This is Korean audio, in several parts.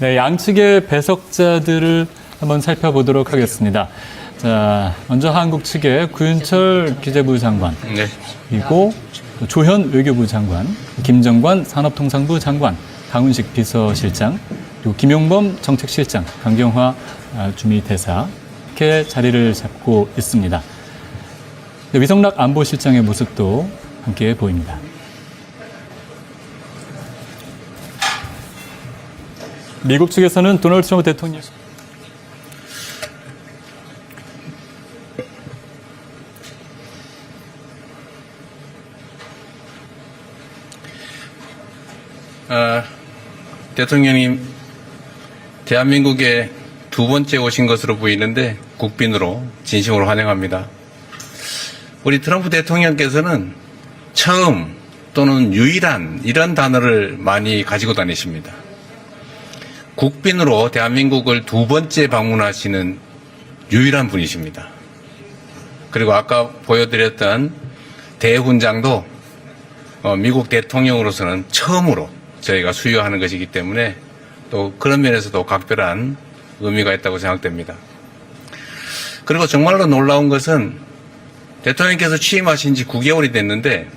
네, 양측의 배석자들을 한번 살펴보도록 하겠습니다. 자, 먼저 한국 측의 구윤철 기재부 장관, 네. 그리고 조현 외교부 장관, 김정관 산업통상부 장관, 강훈식 비서실장, 그리고 김용범 정책실장, 강경화 아, 주미대사 이렇게 자리를 잡고 있습니다. 네, 위성락 안보실장의 모습도 함께 보입니다. 미국 측에서는 도널드 트럼프 대통령 어, 대통령님, 대한민국에 두 번째 오신 것으로 보이는데 국빈으로 진심으로 환영합니다. 우리 트럼프 대통령께서는 처음 또는 유일한 이런 단어를 많이 가지고 다니십니다. 국빈으로 대한민국을 두 번째 방문하시는 유일한 분이십니다. 그리고 아까 보여드렸던 대훈장도 어, 미국 대통령으로서는 처음으로 저희가 수여하는 것이기 때문에 또 그런 면에서도 각별한 의미가 있다고 생각됩니다. 그리고 정말로 놀라운 것은 대통령께서 취임하신 지 9개월이 됐는데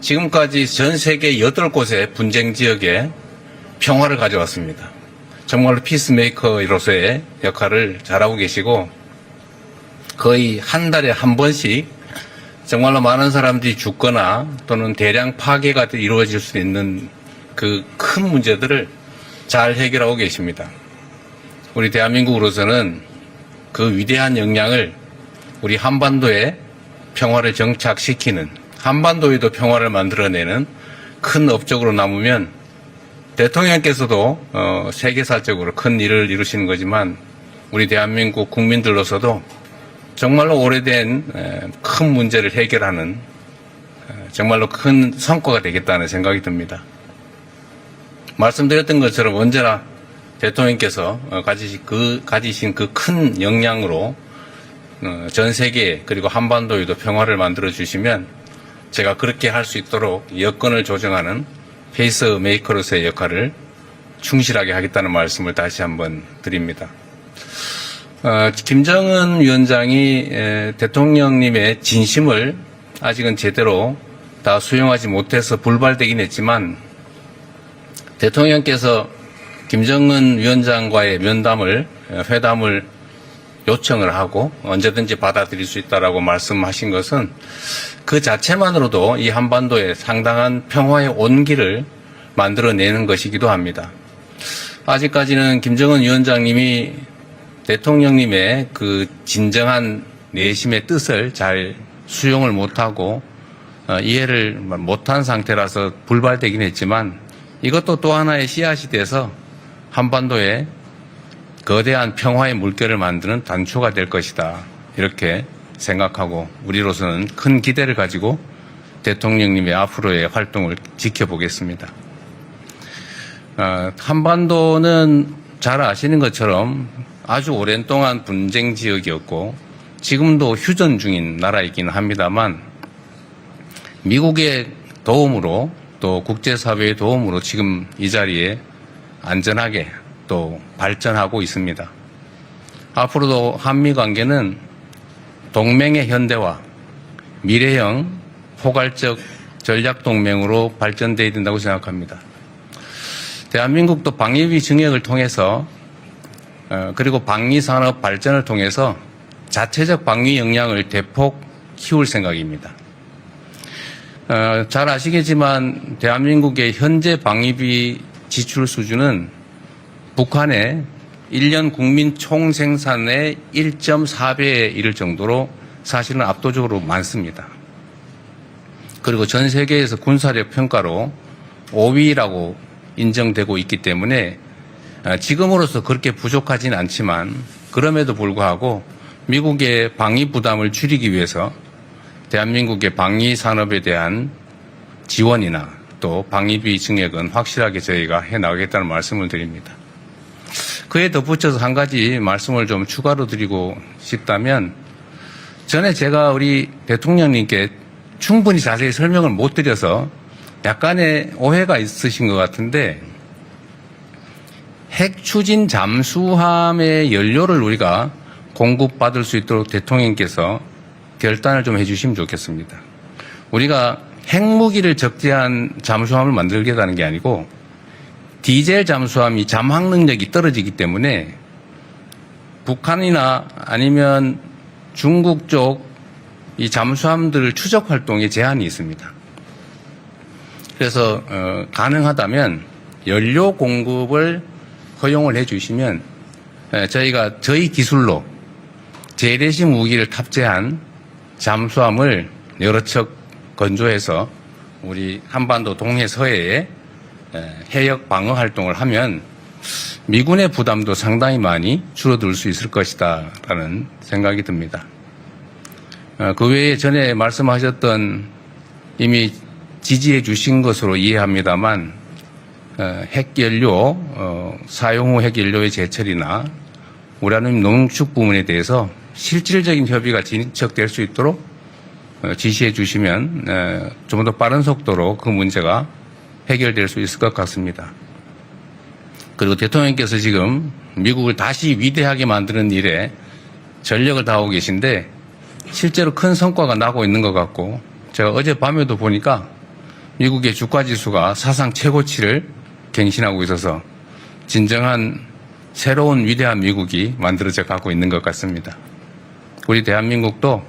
지금까지 전 세계 8곳의 분쟁 지역에 평화를 가져왔습니다. 정말로 피스메이커로서의 역할을 잘하고 계시고 거의 한 달에 한 번씩 정말로 많은 사람들이 죽거나 또는 대량 파괴가 이루어질 수 있는 그 큰 문제들을 잘 해결하고 계십니다. 우리 대한민국으로서는 그 위대한 역량을 우리 한반도에 평화를 정착시키는 한반도에도 평화를 만들어내는 큰 업적으로 남으면 대통령께서도 어, 세계사적으로 큰 일을 이루시는 거지만 우리 대한민국 국민들로서도 정말로 오래된 에, 큰 문제를 해결하는 에, 정말로 큰 성과가 되겠다는 생각이 듭니다. 말씀드렸던 것처럼 언제나 대통령께서 어, 가지신 그 가지신 그큰 역량으로 어, 전 세계 그리고 한반도에도 평화를 만들어 주시면 제가 그렇게 할 수 있도록 여건을 조정하는 페이스 메이커로서의 역할을 충실하게 하겠다는 말씀을 다시 한번 드립니다. 어, 김정은 위원장이 에, 대통령님의 진심을 아직은 제대로 다 수용하지 못해서 불발되긴 했지만 대통령께서 김정은 위원장과의 면담을 에, 회담을 요청을 하고 언제든지 받아들일 수 있다라고 말씀하신 것은 그 자체만으로도 이 한반도에 상당한 평화의 온기를 만들어내는 것이기도 합니다. 아직까지는 김정은 위원장님이 대통령님의 그 진정한 내심의 뜻을 잘 수용을 못하고 어, 이해를 못한 상태라서 불발되긴 했지만 이것도 또 하나의 씨앗이 돼서 한반도에 거대한 평화의 물결을 만드는 단초가 될 것이다. 이렇게 생각하고 우리로서는 큰 기대를 가지고 대통령님의 앞으로의 활동을 지켜보겠습니다. 어, 한반도는 잘 아시는 것처럼 아주 오랜 동안 분쟁 지역이었고 지금도 휴전 중인 나라이기는 합니다만 미국의 도움으로 또 국제사회의 도움으로 지금 이 자리에 안전하게 또 발전하고 있습니다. 앞으로도 한미 관계는 동맹의 현대화, 미래형 포괄적 전략 동맹으로 발전돼야 된다고 생각합니다. 대한민국도 방위비 증액을 통해서 어, 그리고 방위 산업 발전을 통해서 자체적 방위 역량을 대폭 키울 생각입니다. 어, 잘 아시겠지만 대한민국의 현재 방위비 지출 수준은 북한의 1년 국민 총생산의 1.4배에 이를 정도로 사실은 압도적으로 많습니다. 그리고 전 세계에서 군사력 평가로 5위라고 인정되고 있기 때문에 어, 지금으로서 그렇게 부족하진 않지만 그럼에도 불구하고 미국의 방위 부담을 줄이기 위해서 대한민국의 방위 산업에 대한 지원이나 또 방위비 증액은 확실하게 저희가 해 나가겠다는 말씀을 드립니다. 그에 덧붙여서 한 가지 말씀을 좀 추가로 드리고 싶다면 전에 제가 우리 대통령님께 충분히 자세히 설명을 못 드려서 약간의 오해가 있으신 것 같은데 핵 추진 잠수함의 연료를 우리가 공급받을 수 있도록 대통령께서 결단을 좀 해주시면 좋겠습니다. 우리가 핵무기를 적재한 잠수함을 만들겠다는 게 아니고 디젤 잠수함이 잠항 능력이 떨어지기 때문에 북한이나 아니면 중국 쪽 이 잠수함들 추적 활동에 제한이 있습니다. 그래서 어, 가능하다면 연료 공급을 허용을 해주시면 에, 저희가 저희 기술로 재래식 무기를 탑재한 잠수함을 여러 척 건조해서 우리 한반도 동해 서해에 에, 해역 방어 활동을 하면 미군의 부담도 상당히 많이 줄어들 수 있을 것이다라는 생각이 듭니다. 어, 그 외에 전에 말씀하셨던 이미 지지해 주신 것으로 이해합니다만 어, 핵연료 어, 사용 후 핵연료의 제철이나 우라늄 농축 부분에 대해서 실질적인 협의가 진척될 수 있도록 어, 지시해 주시면 좀 더 빠른 속도로 그 문제가 해결될 수 있을 것 같습니다. 그리고 대통령께서 지금 미국을 다시 위대하게 만드는 일에 전력을 다하고 계신데 실제로 큰 성과가 나고 있는 것 같고 제가 어제 밤에도 보니까 미국의 주가 지수가 사상 최고치를 갱신하고 있어서 진정한 새로운 위대한 미국이 만들어져 가고 있는 것 같습니다. 우리 대한민국도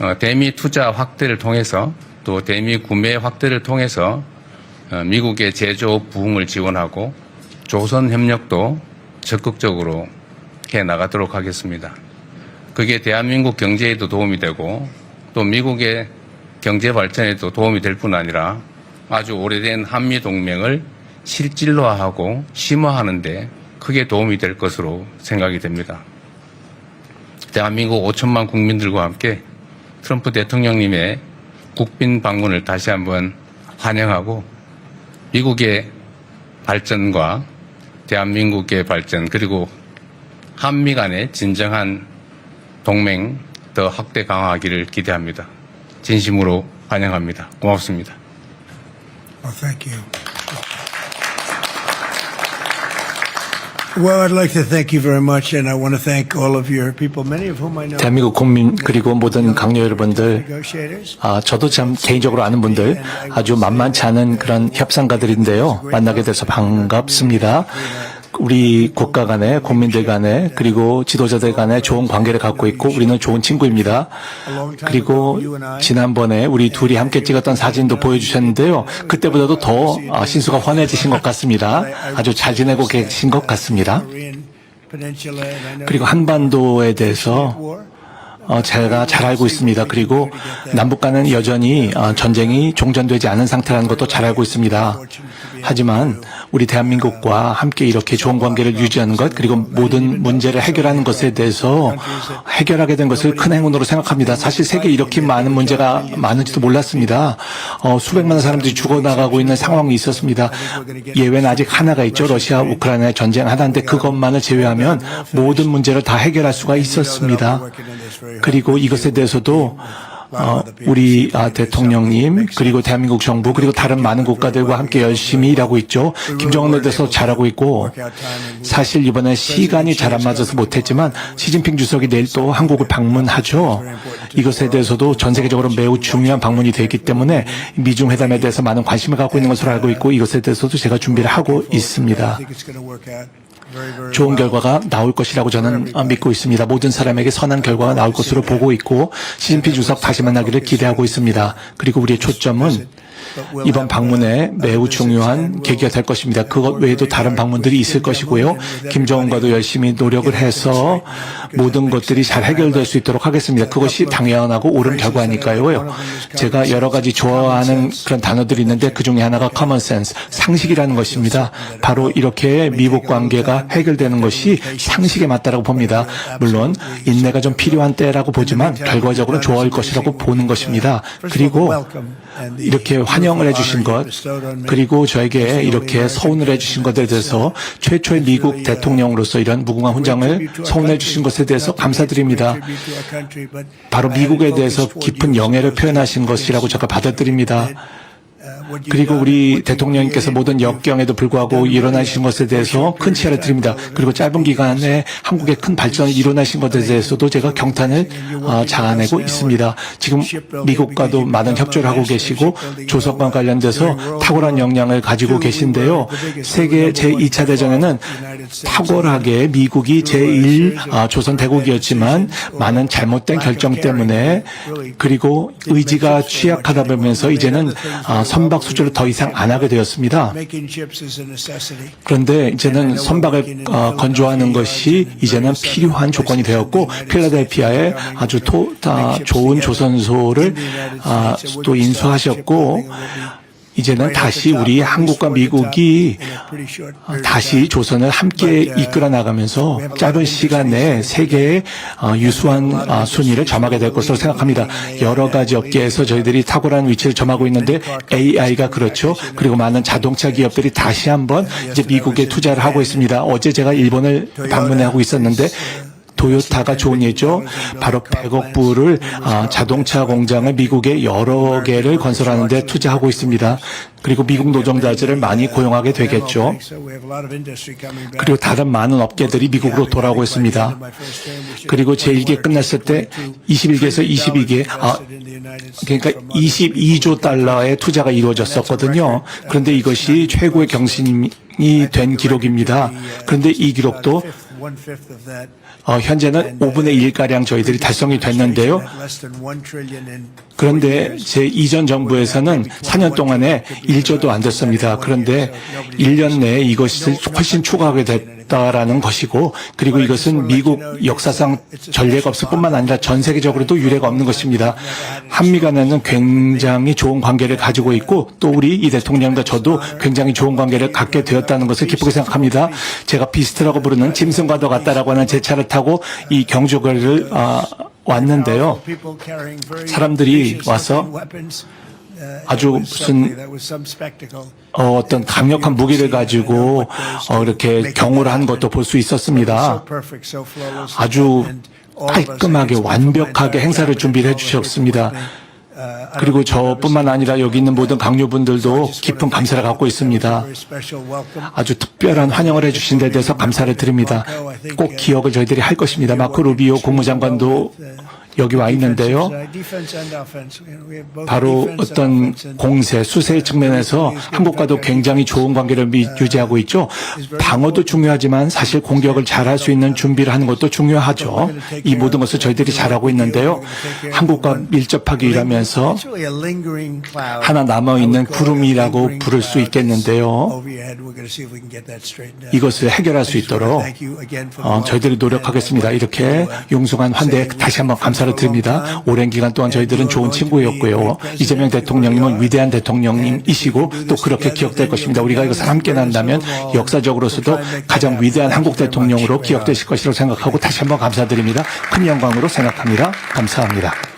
어, 대미 투자 확대를 통해서 또 대미 구매 확대를 통해서 어, 미국의 제조업 부흥을 지원하고 조선 협력도 적극적으로 해 나가도록 하겠습니다. 그게 대한민국 경제에도 도움이 되고 또 미국의 경제 발전에도 도움이 될 뿐 아니라 아주 오래된 한미 동맹을 실질화하고 심화하는데 크게 도움이 될 것으로 생각이 됩니다. 대한민국 5천만 국민들과 함께 트럼프 대통령님의 국빈 방문을 다시 한번 환영하고 미국의 발전과 대한민국의 발전 그리고 한미 간의 진정한 동맹 더 확대 강화하기를 기대합니다. 진심으로 환영합니다. 고맙습니다. Well, thank you. Well, I'd like to thank you very much, and I want to thank all of your people, many of whom I know. 대한민국 국민 그리고 모든 강요 여러분들. 아, 저도 참 개인적으로 아는 분들 아주 만만치 않은 그런 협상가들인데요. 만나게 돼서 반갑습니다. 우리 국가 간에 국민들 간에 그리고 지도자들 간에 좋은 관계를 갖고 있고 우리는 좋은 친구입니다. 그리고 지난번에 우리 둘이 함께 찍었던 사진도 보여주셨는데요. 그때보다도 더 아, 신수가 환해지신 것 같습니다. 아주 잘 지내고 계신 것 같습니다. 그리고 한반도에 대해서. 어, 제가 잘 알고 있습니다. 그리고 남북 간은 여전히 어, 전쟁이 종전되지 않은 상태라는 것도 잘 알고 있습니다. 하지만 우리 대한민국과 함께 이렇게 좋은 관계를 유지하는 것 그리고 모든 문제를 해결하는 것에 대해서 해결하게 된 것을 큰 행운으로 생각합니다. 사실 세계에 이렇게 많은 문제가 많은지도 몰랐습니다. 어, 수백만 사람들이 죽어나가고 있는 상황이 있었습니다. 예외는 아직 하나가 있죠. 러시아 우크라이나의 전쟁 하나인데 그것만을 제외하면 모든 문제를 다 해결할 수가 있었습니다. 그리고 이것에 대해서도 어, 우리 아, 대통령님 그리고 대한민국 정부 그리고 다른 많은 국가들과 함께 열심히 일하고 있죠. 김정은에 대해서 잘하고 있고 사실 이번에 시간이 잘 안 맞아서 못했지만 시진핑 주석이 내일 또 한국을 방문하죠. 이것에 대해서도 전 세계적으로 매우 중요한 방문이 되기 때문에 미중 회담에 대해서 많은 관심을 갖고 있는 것으로 알고 있고 이것에 대해서도 제가 준비를 하고 있습니다. 좋은 결과가 나올 것이라고 저는 믿고 있습니다. 모든 사람에게 선한 결과가 나올 것으로 보고 있고 시진핑 주석 다시 만나기를 기대하고 있습니다. 그리고 우리의 초점은 이번 방문에 매우 중요한 계기가 될 것입니다. 그것 외에도 다른 방문들이 있을 것이고요. 김정은과도 열심히 노력을 해서 모든 것들이 잘 해결될 수 있도록 하겠습니다. 그것이 당연하고 옳은 결과니까요. 제가 여러 가지 좋아하는 그런 단어들이 있는데 그 중에 하나가 common sense, 상식이라는 것입니다. 바로 이렇게 미국 관계가 해결되는 것이 상식에 맞다라고 봅니다. 물론 인내가 좀 필요한 때라고 보지만 결과적으로 좋아할 것이라고 보는 것입니다. 그리고 이렇게 환영을 해주신 것, 그리고 저에게 이렇게 서운을 해주신 것에 대해서 최초의 미국 대통령으로서 이런 무궁한 훈장을 서운해 주신 것에 대해서 감사드립니다. 바로 미국에 대해서 깊은 영예를 표현하신 것이라고 제가 받아들입니다. 그리고 우리 대통령님께서 모든 역경에도 불구하고 일어나신 것에 대해서 큰 치아를 드립니다. 그리고 짧은 기간에 한국의 큰 발전이 일어나신 것에 대해서도 제가 경탄을 어, 자아내고 있습니다. 지금 미국과도 많은 협조를 하고 계시고 조선과 관련돼서 탁월한 역량을 가지고 계신데요. 세계 제2차 대전에는 탁월하게 미국이 제1 아, 조선 대국이었지만 많은 잘못된 결정 때문에 그리고 의지가 취약하다 보면서 이제는 아, 선박 수주를 더 이상 안 하게 되었습니다. 그런데 이제는 선박을 어, 건조하는 것이 이제는 필요한 조건이 되었고 필라델피아에 아주 토, 아, 좋은 조선소를 아, 또 인수하셨고 이제는 다시 우리 한국과 미국이 다시 조선을 함께 이끌어 나가면서 짧은 시간 내에 세계의 어, 유수한 어, 순위를 점하게 될 것으로 생각합니다. 여러 가지 업계에서 저희들이 탁월한 위치를 점하고 있는데 AI가 그렇죠. 그리고 많은 자동차 기업들이 다시 한번 이제 미국에 투자를 하고 있습니다. 어제 제가 일본을 방문해 하고 있었는데 도요타가 좋은 예죠. 바로 100억 불을 아, 자동차 공장을 미국에 여러 개를 건설하는 데 투자하고 있습니다. 그리고 미국 노동자들을 많이 고용하게 되겠죠. 그리고 다른 많은 업계들이 미국으로 돌아오고 있습니다. 그리고 제1기 끝났을 때 21기에서 22기, 아, 그러니까 22조 달러의 투자가 이루어졌었거든요. 그런데 이것이 최고의 경신이 된 기록입니다. 그런데 이 기록도 어, 현재는 5분의 1가량 저희들이 달성이 됐는데요. 그런데 제 이전 정부에서는 4년 동안에 1조도 안 됐습니다. 그런데 1년 내에 이것을 훨씬 추가하게 됐 다라는 것이고 그리고 이것은 미국 역사상 전례가 없을 뿐만 아니라 전 세계적으로도 유례가 없는 것입니다. 한미 간에는 굉장히 좋은 관계를 가지고 있고 또 우리 이 대통령과 저도 굉장히 좋은 관계를 갖게 되었다는 것을 기쁘게 생각합니다. 제가 비스트라고 부르는 짐승과도 같다라고 하는 제 차를 타고 이 경주거리를 아, 왔는데요. 사람들이 와서 아주 무슨 어, 어떤 강력한 무기를 가지고 어, 이렇게 경호를 한 것도 볼 수 있었습니다. 아주 깔끔하게 완벽하게 행사를 준비를 해주셨습니다. 그리고 저뿐만 아니라 여기 있는 모든 강요분들도 깊은 감사를 갖고 있습니다. 아주 특별한 환영을 해주신 데 대해서 감사를 드립니다. 꼭 기억을 저희들이 할 것입니다. 마크 루비오 국무장관도 여기 와 있는데요. 바로 어떤 공세, 수세 측면에서 한국과도 굉장히 좋은 관계를 미- 유지하고 있죠. 방어도 중요하지만 사실 공격을 잘할 수 있는 준비를 하는 것도 중요하죠. 이 모든 것을 저희들이 잘하고 있는데요. 한국과 밀접하게 일하면서 하나 남아있는 구름이라고 부를 수 있겠는데요. 이것을 해결할 수 있도록 어, 저희들이 노력하겠습니다. 이렇게 용숭한 환대에 다시 한번 감사를 드립니다. 오랜 기간 동안 저희들은 좋은 친구였고요. 이재명 대통령님은 위대한 대통령님이시고 또 그렇게 기억될 것입니다. 우리가 이것을 함께 난다면 역사적으로서도 가장 위대한 한국 대통령으로 기억되실 것이라고 생각하고 다시 한번 감사드립니다. 큰 영광으로 생각합니다. 감사합니다.